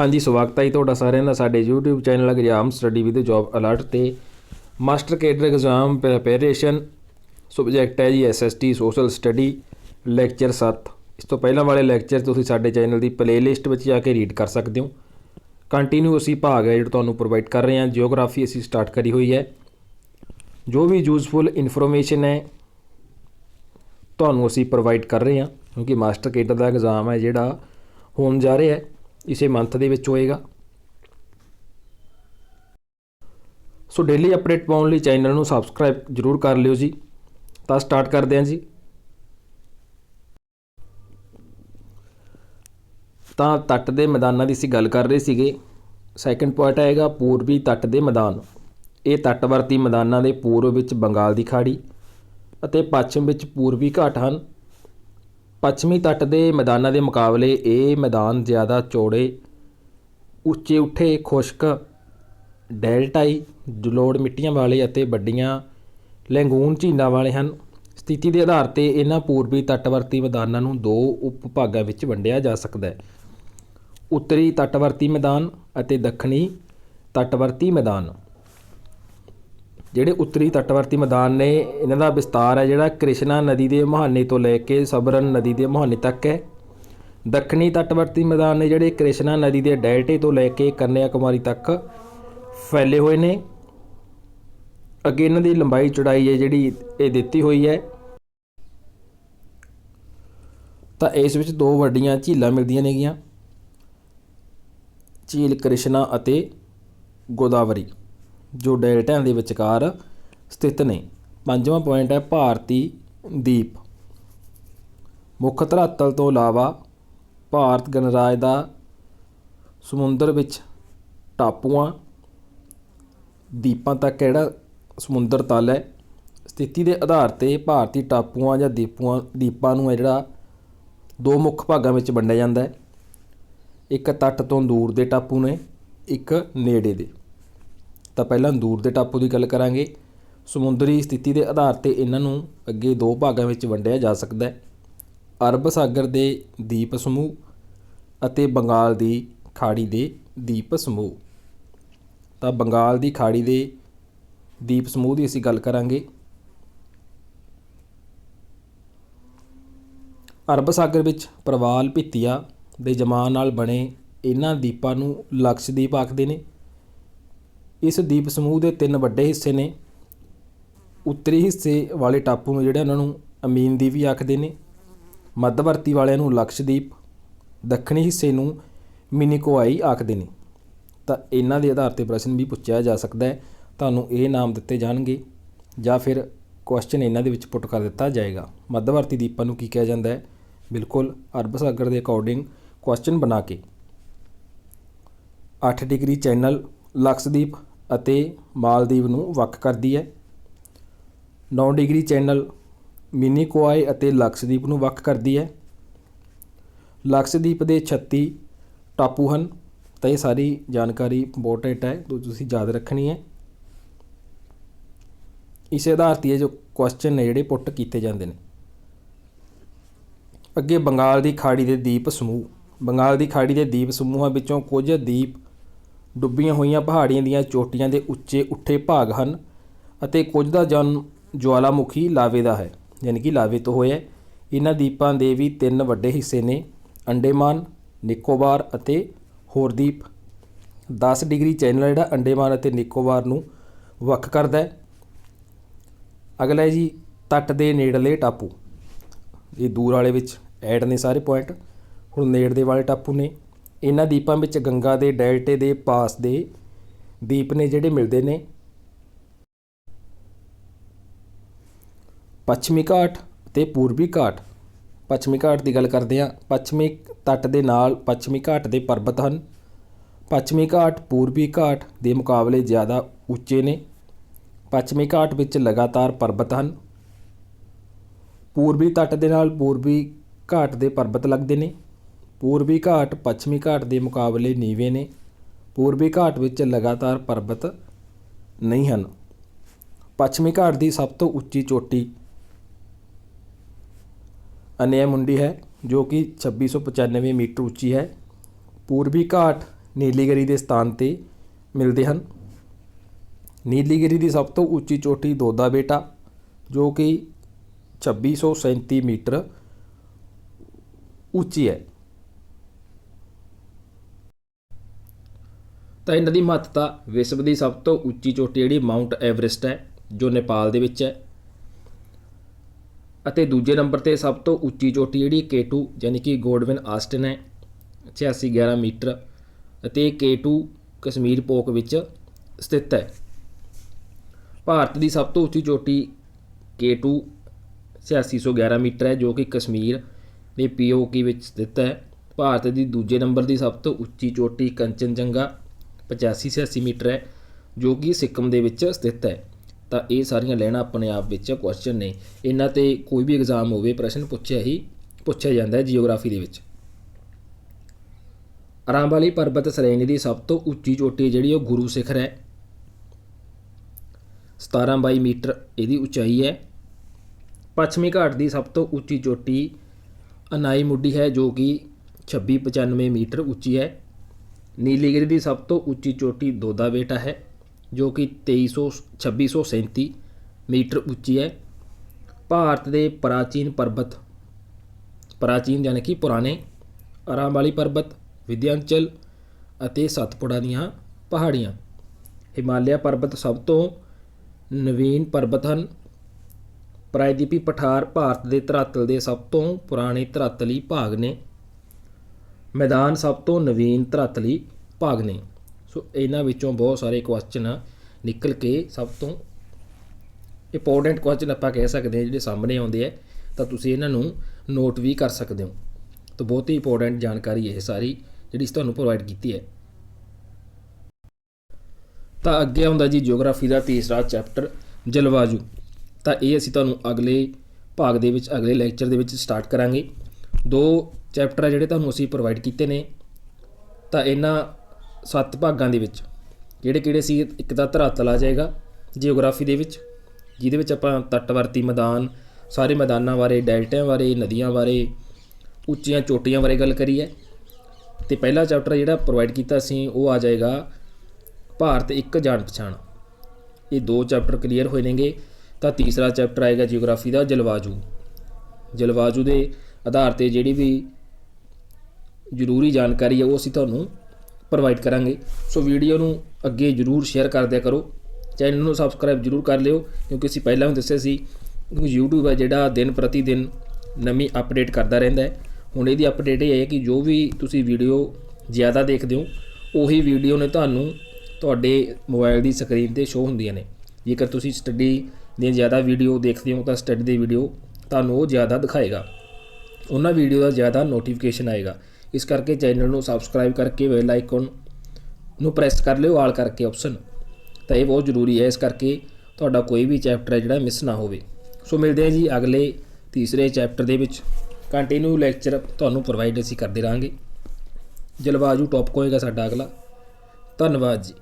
ਹਾਂਜੀ ਸਵਾਗਤ ਹੈ ਜੀ ਤੁਹਾਡਾ ਸਾਰਿਆਂ ਦਾ। ਸਾਡੇ YouTube channel exam study with job alert ਤੇ master cadre exam preparation subject ਹੈ ਜੀ ਐਸਐਸਟੀ ਸੋਸ਼ਲ ਸਟੱਡੀ ਲੈਕਚਰ 7 ਇਸ ਤੋਂ ਪਹਿਲਾਂ ਵਾਲੇ ਲੈਕਚਰ ਤੁਸੀਂ ਸਾਡੇ ਚੈਨਲ ਦੀ ਪਲੇਲਿਸਟ ਵਿੱਚ ਜਾ ਕੇ ਰੀਡ ਕਰ ਸਕਦੇ ਹੋ। ਕੰਟੀਨਿਊ ਅਸੀਂ ਭਾਗ ਹੈ ਜਿਹੜਾ ਤੁਹਾਨੂੰ ਪ੍ਰੋਵਾਈਡ ਕਰ ਰਹੇ ਹਾਂ। ਜੀਓਗ੍ਰਾਫੀ ਅਸੀਂ ਸਟਾਰਟ ਕਰੀ ਹੋਈ ਹੈ। ਜੋ ਵੀ ਯੂਜ਼ਫੁਲ ਇਨਫੋਰਮੇਸ਼ਨ ਹੈ, ਤੁਹਾਨੂੰ ਅਸੀਂ ਪ੍ਰੋਵਾਈਡ ਕਰ ਰਹੇ ਹਾਂ, ਕਿਉਂਕਿ ਮਾਸਟਰ ਕੇਡਰ ਦਾ ਐਗਜ਼ਾਮ ਹੈ ਜਿਹੜਾ, ਹੋਣ ਜਾ ਰਿਹਾ ਹੈ। ਇਸੇ ਮੰਥ ਦੇ ਵਿੱਚ ਹੋਏਗਾ। ਸੋ ਡੇਲੀ ਅਪਡੇਟ ਪਾਉਣ ਲਈ ਚੈਨਲ ਨੂੰ ਸਬਸਕ੍ਰਾਈਬ ਜਰੂਰ ਕਰ ਲਿਓ ਜੀ। ਤਾਂ ਸਟਾਰਟ ਕਰਦੇ ਹਾਂ ਜੀ। ਤਾਂ ਤੱਟ ਦੇ ਮੈਦਾਨਾਂ ਦੀ ਅਸੀਂ ਗੱਲ ਕਰ ਰਹੇ ਸੀਗੇ। ਸੈਕੰਡ ਪੁਆਇੰਟ ਆਏਗਾ ਪੂਰਬੀ ਤੱਟ ਦੇ ਮੈਦਾਨ। ਇਹ ਤੱਟਵਰਤੀ ਮੈਦਾਨਾਂ ਦੇ ਪੂਰਬ ਵਿੱਚ ਬੰਗਾਲ ਦੀ ਖਾੜੀ ਅਤੇ ਪੱਛਮ ਵਿੱਚ ਪੂਰਬੀ ਘਾਟ ਹਨ। ਪੱਛਮੀ ਤੱਟ ਦੇ ਮੈਦਾਨਾਂ ਦੇ ਮੁਕਾਬਲੇ ਇਹ ਮੈਦਾਨ ਜ਼ਿਆਦਾ ਚੌੜੇ, ਉੱਚੇ ਉੱਠੇ, ਖੁਸ਼ਕ, ਡੈਲਟਾਈ, ਜਲੋੜ ਮਿੱਟੀਆਂ ਵਾਲੇ ਅਤੇ ਵੱਡੀਆਂ ਲੈਂਗੂਨ ਝੀਲਾਂ ਵਾਲੇ ਹਨ। ਸਥਿਤੀ ਦੇ ਆਧਾਰ ਤੇ ਇਹਨਾਂ ਪੂਰਬੀ ਤੱਟਵਰਤੀ ਮੈਦਾਨਾਂ ਨੂੰ ਦੋ ਉਪ ਭਾਗਾਂ ਵਿੱਚ ਵੰਡਿਆ ਜਾ ਸਕਦਾ ਹੈ। ਉੱਤਰੀ ਤੱਟਵਰਤੀ ਮੈਦਾਨ ਅਤੇ ਦੱਖਣੀ ਤੱਟਵਰਤੀ ਮੈਦਾਨ। ਜਿਹੜੇ ਉੱਤਰੀ ਤੱਟਵਰਤੀ ਮੈਦਾਨ ਨੇ, ਇਹਨਾਂ ਦਾ ਵਿਸਤਾਰ ਹੈ ਜਿਹੜਾ ਕ੍ਰਿਸ਼ਨਾ ਨਦੀ ਦੇ ਮੁਹਾਨੇ ਤੋਂ ਲੈ ਕੇ ਸਬਰਨ ਨਦੀ ਦੇ ਮੁਹਾਨੇ ਤੱਕ ਹੈ। ਦੱਖਣੀ ਤੱਟਵਰਤੀ ਮੈਦਾਨ ਨੇ ਜਿਹੜੇ ਕ੍ਰਿਸ਼ਨਾ ਨਦੀ ਦੇ ਡੈਲਟੇ ਤੋਂ ਲੈ ਕੇ ਕੰਨਿਆ ਕੁਮਾਰੀ ਤੱਕ ਫੈਲੇ ਹੋਏ ਨੇ। ਅੱਗੇ ਇਹਨਾਂ ਦੀ ਲੰਬਾਈ ਚੌੜਾਈ ਹੈ ਜਿਹੜੀ ਇਹ ਦਿੱਤੀ ਹੋਈ ਹੈ। ਤਾਂ ਇਸ ਵਿੱਚ ਦੋ ਵੱਡੀਆਂ ਝੀਲਾਂ ਮਿਲਦੀਆਂ ਨੇਗੀਆਂ, ਝੀਲ ਕ੍ਰਿਸ਼ਨਾ ਅਤੇ ਗੋਦਾਵਰੀ। ਜੋ ਡੈਲਟਿਆਂ ਦੇ ਵਿਚਕਾਰ ਸਥਿਤ ਨੇ। ਪੰਜਵਾਂ ਪੁਆਇੰਟ ਹੈ ਭਾਰਤੀ ਦੀਪ। ਮੁੱਖ ਧਰਾਤਲ ਤੋਂ ਇਲਾਵਾ ਭਾਰਤ ਗਣਰਾਜ ਦਾ ਸਮੁੰਦਰ ਵਿੱਚ ਟਾਪੂਆਂ, ਦੀਪਾਂ ਤੱਕ ਕਿਹੜਾ ਸਮੁੰਦਰ ਤਲ ਹੈ? ਸਥਿਤੀ ਦੇ ਆਧਾਰ ਤੇ ਭਾਰਤੀ ਟਾਪੂਆਂ ਜਾਂ ਦੀਪੂਆਂ, ਦੀਪਾਂ ਨੂੰ ਹੈ ਜਿਹੜਾ ਦੋ ਮੁੱਖ ਭਾਗਾਂ ਵਿੱਚ ਵੰਡਿਆ ਜਾਂਦਾ ਹੈ। ਇੱਕ ਤੱਟ ਤੋਂ ਦੂਰ ਦੇ ਟਾਪੂ ਨੇ, ਇੱਕ ਨੇੜੇ ਦੇ। ਤਾਂ ਪਹਿਲਾਂ ਦੂਰ ਦੇ ਟਾਪੂ ਦੀ ਗੱਲ ਕਰਾਂਗੇ। ਸਮੁੰਦਰੀ ਸਥਿਤੀ ਦੇ ਆਧਾਰ ਤੇ ਇਹਨਾਂ ਨੂੰ ਅੱਗੇ ਦੋ ਭਾਗਾਂ ਵਿੱਚ ਵੰਡਿਆ ਜਾ ਸਕਦਾ ਹੈ। ਅਰਬ ਸਾਗਰ ਦੇ ਦੀਪ ਸਮੂਹ ਅਤੇ ਬੰਗਾਲ ਦੀ ਖਾੜੀ ਦੇ ਦੀਪ ਸਮੂਹ। ਤਾਂ ਬੰਗਾਲ ਦੀ ਖਾੜੀ ਦੇ ਦੀਪ ਸਮੂਹ ਦੀ ਅਸੀਂ ਗੱਲ ਕਰਾਂਗੇ। ਅਰਬ ਸਾਗਰ ਵਿੱਚ ਪ੍ਰਵਾਲ ਭਿੱਤੀਆ ਦੇ ਜਮਾਨ ਨਾਲ ਬਣੇ ਇਹਨਾਂ ਦੀਪਾਂ ਨੂੰ ਲਕਸ਼ਦੀਪ ਆਖਦੇ ਨੇ। ਇਸ ਦੀਪ ਸਮੂਹ ਦੇ ਤਿੰਨ ਵੱਡੇ ਹਿੱਸੇ ਨੇ। ਉੱਤਰੀ ਹਿੱਸੇ ਵਾਲੇ ਟਾਪੂ ਨੂੰ ਜਿਹੜੇ ਉਹਨਾਂ ਨੂੰ ਅਮੀਨਦੀਪ ਵੀ ਆਖਦੇ ਨੇ। ਮੱਧਵਰਤੀ ਵਾਲਿਆਂ ਨੂੰ ਲਕਸ਼ਦੀਪ, ਦੱਖਣੀ ਹਿੱਸੇ ਨੂੰ ਮਿਨੀਕੋਆਈ ਆਖਦੇ ਨੇ। ਤਾਂ ਇਹਨਾਂ ਦੇ ਆਧਾਰ ਤੇ ਪ੍ਰਸ਼ਨ ਵੀ ਪੁੱਛਿਆ ਜਾ ਸਕਦਾ ਹੈ, ਤੁਹਾਨੂੰ ਇਹ ਨਾਮ ਦਿੱਤੇ ਜਾਣਗੇ ਜਾਂ ਫਿਰ ਕੁਐਸਚਨ ਇਹਨਾਂ ਦੇ ਵਿੱਚ ਪੁੱਟ ਕਰ ਦਿੱਤਾ ਜਾਏਗਾ। ਮੱਧਵਰਤੀ ਦੀਪਾਂ ਨੂੰ ਕੀ ਕਿਹਾ ਜਾਂਦਾ ਹੈ? ਬਿਲਕੁਲ, ਅਰਬ ਸਾਗਰ ਦੇ ਅਕੋਰਡਿੰਗ ਕੁਐਸਚਨ ਬਣਾ ਕੇ। 8 ਡਿਗਰੀ ਚੈਨਲ, ਲਕਸ਼ਦੀਪ ਅਤੇ ਮਾਲਦੀਵ ਨੂੰ ਵੱਖ ਕਰਦੀ ਹੈ। 9 ਡਿਗਰੀ ਚੈਨਲ ਮਿਨੀਕੋਆਈ ਅਤੇ ਲਕਸ਼ਦੀਪ ਨੂੰ ਵੱਖ ਕਰਦੀ ਹੈ। ਲਕਸ਼ਦੀਪ ਦੇ 36 ਟਾਪੂ ਹਨ ਤਾਂ ਇਹ ਸਾਰੀ ਜਾਣਕਾਰੀ ਇੰਪੋਰਟੈਂਟ ਹੈ, ਜੋ ਤੁਸੀਂ ਯਾਦ ਰੱਖਣੀ ਹੈ। ਇਸੇ ਆਧਾਰ ਤੇ ਜੋ ਕੁਐਸਚਨ ਨੇ ਜਿਹੜੇ ਪੁੱਟ ਕੀਤੇ ਜਾਂਦੇ ਨੇ। ਅੱਗੇ ਬੰਗਾਲ ਦੀ ਖਾੜੀ ਦੇ ਦੀਪ ਸਮੂਹ। ਬੰਗਾਲ ਦੀ ਖਾੜੀ ਦੇ ਦੀਪ ਸਮੂਹਾਂ ਵਿੱਚੋਂ ਕੁਝ ਦੀਪ ਡੁੱਬੀਆਂ ਹੋਈਆਂ ਪਹਾੜੀਆਂ ਦੀਆਂ ਚੋਟੀਆਂ ਦੇ ਉੱਚੇ ਉੱਠੇ ਭਾਗ ਹਨ ਅਤੇ ਕੁਝ ਦਾ ਜਨਮ ਜਵਾਲਾਮੁਖੀ ਲਾਵੇ ਦਾ ਹੈ, ਯਾਨੀ ਕਿ ਲਾਵੇ ਤੋਂ ਹੋਇਆ ਇਹਨਾਂ ਦੀਪਾਂ ਦੇ ਵੀ ਤਿੰਨ ਵੱਡੇ ਹਿੱਸੇ ਨੇ, ਅੰਡੇਮਾਨ, ਨਿਕੋਬਾਰ ਅਤੇ ਹੋਰ ਦੀਪ। 10 ਡਿਗਰੀ ਚੈਨਲ ਜਿਹੜਾ ਅੰਡੇਮਾਨ ਅਤੇ ਨਿਕੋਬਾਰ ਨੂੰ ਵੱਖ ਕਰਦਾ ਹੈ। ਅਗਲਾ ਹੈ ਜੀ, ਤੱਟ ਦੇ ਨੇੜਲੇ ਟਾਪੂ। ਇਹ ਦੂਰ ਵਾਲੇ ਵਿੱਚ ਐਡ ਨੇ ਸਾਰੇ ਪੁਆਇੰਟ ਹੁਣ ਨੇੜਦੇ ਵਾਲੇ ਟਾਪੂ ਨੇ। ਇਹਨਾਂ ਦੀਪਾਂ ਵਿੱਚ ਗੰਗਾ ਦੇ, ਡੈਲਟੇ ਦੇ, ਪਾਸ ਦੇ ਦੀਪ ਨੇ ਜਿਹੜੇ ਮਿਲਦੇ ਨੇ। ਪੱਛਮੀ ਘਾਟ ਤੇ ਪੂਰਬੀ ਘਾਟ। ਪੱਛਮੀ ਘਾਟ ਦੀ ਗੱਲ ਕਰਦੇ ਹਾਂ। ਪੱਛਮੀ ਤੱਟ ਦੇ ਨਾਲ ਪੱਛਮੀ ਘਾਟ ਦੇ ਪਰਬਤ ਹਨ। ਪੱਛਮੀ ਘਾਟ, ਪੂਰਬੀ ਘਾਟ ਦੇ ਮੁਕਾਬਲੇ ਜ਼ਿਆਦਾ ਉੱਚੇ ਨੇ। ਪੱਛਮੀ ਘਾਟ ਵਿੱਚ ਲਗਾਤਾਰ ਪਰਬਤ ਹਨ। ਪੂਰਬੀ ਤੱਟ ਦੇ ਨਾਲ ਪੂਰਬੀ ਘਾਟ ਦੇ ਪਰਬਤ ਲੱਗਦੇ ਨੇ। ਪੂਰਬੀ ਘਾਟ, ਪੱਛਮੀ ਘਾਟ ਦੇ ਮੁਕਾਬਲੇ ਨੀਵੇਂ ਨੇ। ਪੂਰਬੀ ਘਾਟ ਵਿੱਚ ਲਗਾਤਾਰ ਪਰਬਤ ਨਹੀਂ ਹਨ। ਪੱਛਮੀ ਘਾਟ ਦੀ ਸਭ ਤੋਂ ਉੱਚੀ ਚੋਟੀ ਅਨੇਮੁੰਡੀ ਹੈ, ਜੋ ਕਿ 2695 ਮੀਟਰ ਉੱਚੀ ਹੈ। ਪੂਰਬੀ ਘਾਟ ਨੀਲੀਗਿਰੀ ਦੇ ਸਥਾਨ ਤੇ ਮਿਲਦੇ ਹਨ। ਨੀਲੀਗਿਰੀ ਦੀ ਸਭ ਤੋਂ ਉੱਚੀ ਚੋਟੀ ਦੋਦਾ ਬੇਟਾ, ਜੋ ਕਿ 2637 ਮੀਟਰ ਉੱਚੀ ਹੈ। ਤਾਂ ਇਹਨਾਂ ਦੀ ਮਹੱਤਤਾ ਵਿਸ਼ਵ ਦੀ ਸਭ ਤੋਂ ਉੱਚੀ ਚੋਟੀ ਜਿਹੜੀ ਮਾਊਂਟ ਐਵਰੈਸਟ ਹੈ, ਜੋ ਨੇਪਾਲ ਦੇ ਵਿੱਚ ਹੈ। ਅਤੇ ਦੂਜੇ ਨੰਬਰ ਤੇ ਸਭ ਤੋਂ ਉੱਚੀ ਚੋਟੀ ਜਿਹੜੀ K2 ਯਾਨੀ ਕਿ ਗੋਡਵਿਨ ਆਸਟਨ ਹੈ 8611 ਮੀਟਰ, ਅਤੇ K2 ਕਸ਼ਮੀਰ ਪੋਕ ਵਿੱਚ ਸਥਿਤ ਹੈ। ਭਾਰਤ ਦੀ ਸਭ ਤੋਂ ਉੱਚੀ ਚੋਟੀ K2 8611 ਮੀਟਰ ਹੈ, ਜੋ ਕਿ ਕਸ਼ਮੀਰ ਦੇ ਪੀਓਕੀ ਵਿੱਚ ਸਥਿਤ ਹੈ। ਭਾਰਤ ਦੀ ਦੂਜੇ ਨੰਬਰ ਦੀ ਸਭ ਤੋਂ ਉੱਚੀ ਚੋਟੀ ਕੰਚਨਜੰਗਾ 8586 ਮੀਟਰ ਹੈ, ਜੋ ਕਿ ਸਿੱਕਮ ਦੇ ਵਿੱਚ ਸਥਿਤ ਹੈ। ਤਾਂ ਇਹ ਸਾਰੀਆਂ ਲੈਣਾ ਆਪਣੇ ਆਪ ਵਿੱਚ ਕੁਐਸਚਨ ਨੇ। ਇਹਨਾਂ ਤੇ ਕੋਈ ਵੀ ਐਗਜ਼ਾਮ ਹੋਵੇ, ਪ੍ਰਸ਼ਨ ਪੁੱਛਿਆ ਹੀ ਪੁੱਛਿਆ ਜਾਂਦਾ ਹੈ ਜੀਓਗ੍ਰਾਫੀ ਦੇ ਵਿੱਚ। ਅਰਾਂਵਾਲੀ ਪਰਬਤ ਸ਼੍ਰੇਣੀ ਦੀ ਸਭ ਤੋਂ ਉੱਚੀ ਚੋਟੀ ਜਿਹੜੀ ਉਹ ਗੁਰੂ ਸਿਖਰ ਹੈ। 1722 ਮੀਟਰ ਇਹਦੀ ਉਚਾਈ ਹੈ। ਪੱਛਮੀ ਘਾਟ ਦੀ ਸਭ ਤੋਂ ਉੱਚੀ ਚੋਟੀ ਅਨਾਈ ਮੁੱਢੀ ਹੈ, ਜੋ ਕਿ 2695 ਮੀਟਰ ਉੱਚੀ ਹੈ। ਨੀਲੀਗਿਰੀ ਦੀ ਸਭ ਤੋਂ ਉੱਚੀ ਚੋਟੀ ਦੋਦਾ ਬੇਟਾ ਹੈ, ਜੋ ਕਿ 2300 2637 ਮੀਟਰ ਉੱਚੀ ਹੈ। ਭਾਰਤ ਦੇ ਪ੍ਰਾਚੀਨ ਪਰਬਤ, ਪ੍ਰਾਚੀਨ ਯਾਨੀ ਕਿ ਪੁਰਾਣੇ ਅਰਾਂਵਾਲੀ ਪਰਬਤ, ਵਿਧਿਆਂਚਲ ਅਤੇ ਸਤਪੁੜਾ ਦੀਆਂ ਪਹਾੜੀਆਂ। ਹਿਮਾਲਿਆ ਪਰਬਤ ਸਭ ਤੋਂ ਨਵੀਨ ਪਰਬਤ ਹਨ। ਪ੍ਰਾਇਦੀਪੀ ਪਠਾਰ ਭਾਰਤ ਦੇ ਧਰਾਤਲ ਦੇ ਸਭ ਤੋਂ ਪੁਰਾਣੇ ਧਰਾਤਲੀ ਭਾਗ ਨੇ ਮੈਦਾਨ ਸਭ ਤੋਂ ਨਵੀਨ ਧਰਾਤਲੀ ਭਾਗ ਨੇ। ਸੋ ਇਹਨਾਂ ਵਿੱਚੋਂ ਬਹੁਤ ਸਾਰੇ ਕੁਐਸਚਨ ਨਿਕਲ ਕੇ ਸਭ ਤੋਂ ਇੰਪੋਰਟੈਂਟ ਕੁਐਸਚਨ ਆਪਾਂ ਕਹਿ ਸਕਦੇ ਹਾਂ ਜਿਹੜੇ ਸਾਹਮਣੇ ਆਉਂਦੇ ਆ, ਤਾਂ ਤੁਸੀਂ ਇਹਨਾਂ ਨੂੰ ਨੋਟ ਵੀ ਕਰ ਸਕਦੇ ਹੋ। ਤਾਂ ਬਹੁਤ ਹੀ ਇੰਪੋਰਟੈਂਟ ਜਾਣਕਾਰੀ ਇਹ ਸਾਰੀ ਜਿਹੜੀ ਤੁਹਾਨੂੰ ਪ੍ਰੋਵਾਈਡ ਕੀਤੀ ਹੈ। ਤਾਂ ਅੱਗੇ ਆਉਂਦਾ ਜੀ ਜੀਓਗ੍ਰਾਫੀ ਦਾ ਤੀਸਰਾ ਚੈਪਟਰ ਜਲਵਾਯੂ। ਤਾਂ ਇਹ ਅਸੀਂ ਤੁਹਾਨੂੰ ਅਗਲੇ ਭਾਗ ਦੇ ਵਿੱਚ, ਅਗਲੇ ਲੈਕਚਰ ਦੇ ਵਿੱਚ ਸਟਾਰਟ ਕਰਾਂਗੇ। ਦੋ ਚੈਪਟਰ ਆ ਜਿਹੜੇ ਤੁਹਾਨੂੰ ਅਸੀਂ ਪ੍ਰੋਵਾਈਡ ਕੀਤੇ ਨੇ, ਤਾਂ ਇਹਨਾਂ ਸੱਤ ਭਾਗਾਂ ਦੇ ਵਿੱਚ ਕਿਹੜੇ ਕਿਹੜੇ ਸੀ, ਇੱਕ ਤਾਂ ਧਰਾਤਲ ਆ ਜਾਏਗਾ ਜੀਓਗ੍ਰਾਫੀ ਦੇ ਵਿੱਚ, ਜਿਹਦੇ ਵਿੱਚ ਆਪਾਂ ਤੱਟਵਰਤੀ ਮੈਦਾਨ, ਸਾਰੇ ਮੈਦਾਨਾਂ ਬਾਰੇ, ਡੈਲਟਿਆਂ ਬਾਰੇ, ਨਦੀਆਂ ਬਾਰੇ, ਉੱਚੀਆਂ ਚੋਟੀਆਂ ਬਾਰੇ ਗੱਲ ਕਰੀ ਹੈ ਤੇ ਪਹਿਲਾ ਚੈਪਟਰ ਜਿਹੜਾ ਪ੍ਰੋਵਾਈਡ ਕੀਤਾ ਸੀ, ਉਹ ਆ ਜਾਏਗਾ ਭਾਰਤ ਇੱਕ ਜਾਣ ਪਛਾਣ। ਇਹ ਦੋ ਚੈਪਟਰ ਕਲੀਅਰ ਹੋਏ ਨੇਗੇ, ਤਾਂ ਤੀਸਰਾ ਚੈਪਟਰ ਆਏਗਾ ਜੀਓਗ੍ਰਾਫੀ ਦਾ ਜਲਵਾਯੂ ਜਲਵਾਯੂ ਦੇ ਆਧਾਰ ਤੇ ਜਿਹੜੀ ਵੀ ਜ਼ਰੂਰੀ ਜਾਣਕਾਰੀ ਹੈ ਉਹ ਅਸੀਂ ਤੁਹਾਨੂੰ ਪ੍ਰੋਵਾਈਡ ਕਰਾਂਗੇ। ਸੋ ਵੀਡੀਓ ਨੂੰ ਅੱਗੇ ਜਰੂਰ ਸ਼ੇਅਰ ਕਰ ਦਿਆ ਕਰੋ। ਚੈਨਲ ਨੂੰ ਸਬਸਕ੍ਰਾਈਬ ਜਰੂਰ ਕਰ ਲਿਓ, ਕਿਉਂਕਿ ਅਸੀਂ ਪਹਿਲਾਂ ਵੀ ਦੱਸਿਆ ਸੀ ਕਿ YouTube ਹੈ ਜਿਹੜਾ ਦਿਨ ਪ੍ਰਤੀ ਦਿਨ ਨਵੀਂ ਅਪਡੇਟ ਕਰਦਾ ਰਹਿੰਦਾ ਹੈ। ਹੁਣ ਇਹਦੀ ਅਪਡੇਟ ਇਹ ਹੈ ਕਿ ਜੋ ਵੀ ਤੁਸੀਂ ਵੀਡੀਓ ਜ਼ਿਆਦਾ ਦੇਖਦੇ ਹੋ, ਉਹੀ ਵੀਡੀਓ ਨੇ ਤੁਹਾਨੂੰ ਤੁਹਾਡੇ ਮੋਬਾਈਲ ਦੀ ਸਕਰੀਨ ਤੇ ਸ਼ੋ ਹੁੰਦੀਆਂ ਨੇ। ਜੇਕਰ ਤੁਸੀਂ ਸਟੱਡੀ ਦੀਆਂ ਜ਼ਿਆਦਾ ਵੀਡੀਓ ਦੇਖਦੇ ਹੋ ਤਾਂ ਸਟੱਡੀ ਦੀ ਵੀਡੀਓ ਤੁਹਾਨੂੰ ਉਹ ਜ਼ਿਆਦਾ ਦਿਖਾਏਗਾ। ਉਹਨਾਂ ਵੀਡੀਓ ਦਾ ਜ਼ਿਆਦਾ ਨੋਟੀਫਿਕੇਸ਼ਨ ਆਏਗਾ। ਇਸ ਕਰਕੇ ਚੈਨਲ ਨੂੰ ਸਬਸਕ੍ਰਾਈਬ ਕਰਕੇ ਬੈਲ ਆਈਕਨ ਨੂੰ ਪ੍ਰੈਸ ਕਰ ਲਿਓ, ਆਲ ਕਰਕੇ ਆਪਸ਼ਨ ਤਾਂ ਇਹ ਬਹੁਤ ਜ਼ਰੂਰੀ ਹੈ, ਇਸ ਕਰਕੇ ਤੁਹਾਡਾ ਕੋਈ ਵੀ ਚੈਪਟਰ ਹੈ ਜਿਹੜਾ ਮਿਸ ਨਾ ਹੋਵੇ। ਸੋ ਮਿਲਦੇ ਹਾਂ ਜੀ ਅਗਲੇ ਤੀਸਰੇ ਚੈਪਟਰ ਦੇ ਵਿੱਚ। ਕੰਟੀਨਿਊ ਲੈਕਚਰ ਤੁਹਾਨੂੰ ਪ੍ਰੋਵਾਈਡ ਅਸੀਂ ਕਰਦੇ ਰਹਾਂਗੇ। ਜਲਵਾਯੂ ਟੌਪਿਕ ਹੋਏਗਾ ਸਾਡਾ ਅਗਲਾ। ਧੰਨਵਾਦ ਜੀ।